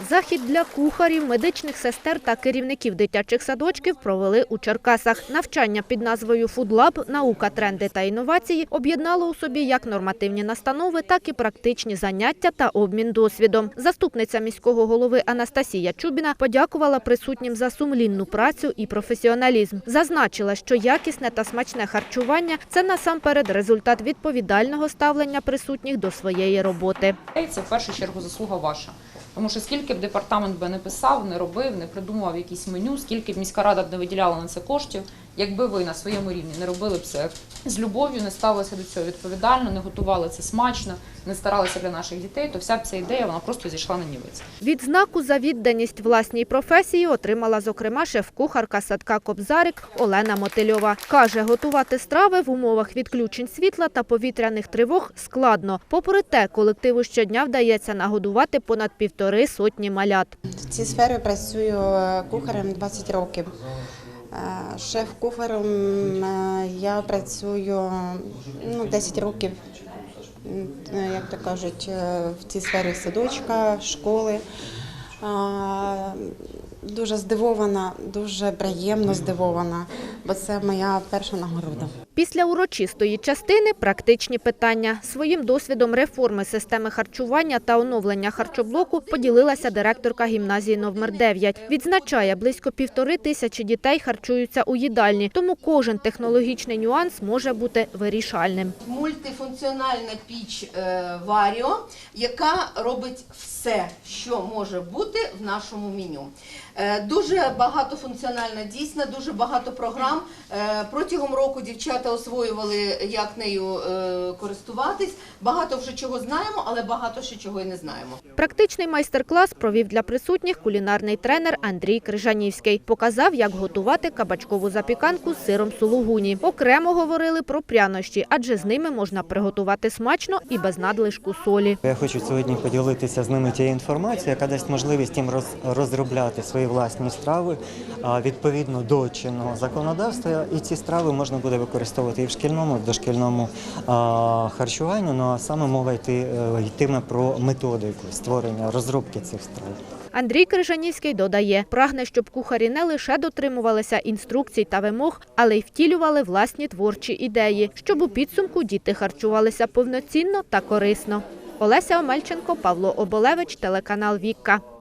Захід для кухарів, медичних сестер та керівників дитячих садочків провели у Черкасах. Навчання під назвою «Фудлаб. Наука, тренди та інновації» об'єднало у собі як нормативні настанови, так і практичні заняття та обмін досвідом. Заступниця міського голови Анастасія Чубіна подякувала присутнім за сумлінну працю і професіоналізм. Зазначила, що якісне та смачне харчування – це насамперед результат відповідального ставлення присутніх до своєї роботи. Це в першу чергу заслуга ваша. Тому що скільки б департамент би не писав, не робив, не придумував якісь меню, скільки б міська рада б не виділяла на це коштів, якби ви на своєму рівні не робили б це з любов'ю, не ставилися до цього відповідально, не готували це смачно, не старалися для наших дітей, то вся б ця ідея вона просто зійшла на нівець. Відзнаку за відданість власній професії отримала, зокрема, шеф-кухарка садка Кобзарик Олена Мотильова. Каже, готувати страви в умовах відключень світла та повітряних тривог складно. Попри те, колективу щодня вдається нагодувати понад півтори сотні малят. В цій сфері працюю е, кухарем 20 років. Е, Шеф-кухарем е, я працюю ну, 10 років, як то кажуть, в цій сфері садочка, школи. Дуже здивована, дуже приємно здивована, бо це моя перша нагорода. Після урочистої частини – практичні питання. Своїм досвідом реформи системи харчування та оновлення харчоблоку поділилася директорка гімназії номер 9. Відзначає, близько півтори тисячі дітей харчуються у їдальні, тому кожен технологічний нюанс може бути вирішальним. мультифункціональна піч е, Варіо, яка робить все, що може бути в нашому меню. Е, Дуже багатофункціональна, дійсно, дуже багато програм. Е, Протягом року дівчата освоювали, як нею е, користуватись. Багато вже чого знаємо, але багато ще чого і не знаємо. Практичний майстер-клас провів для присутніх кулінарний тренер Андрій Крижанівський. Показав, як готувати кабачкову запіканку з сиром сулугуні. Окремо говорили про прянощі, адже з ними можна приготувати смачно і без надлишку солі. Я хочу сьогодні поділитися з ними тією інформацією, яка дасть можливість їм роз- розробляти свої власні страви відповідно до чинного законодавства. І ці страви можна буде використовувати і в шкільному, і в дошкільному харчуванні. Ну а саме мова йти, е, йтиме про методику створення розробки цих страв. Андрій Крижанівський додає, прагне, щоб кухарі не лише дотримувалися інструкцій та вимог, але й втілювали власні творчі ідеї, щоб у підсумку діти харчувалися повноцінно та корисно. Олеся Омельченко, Павло Оболевич, телеканал Вікка.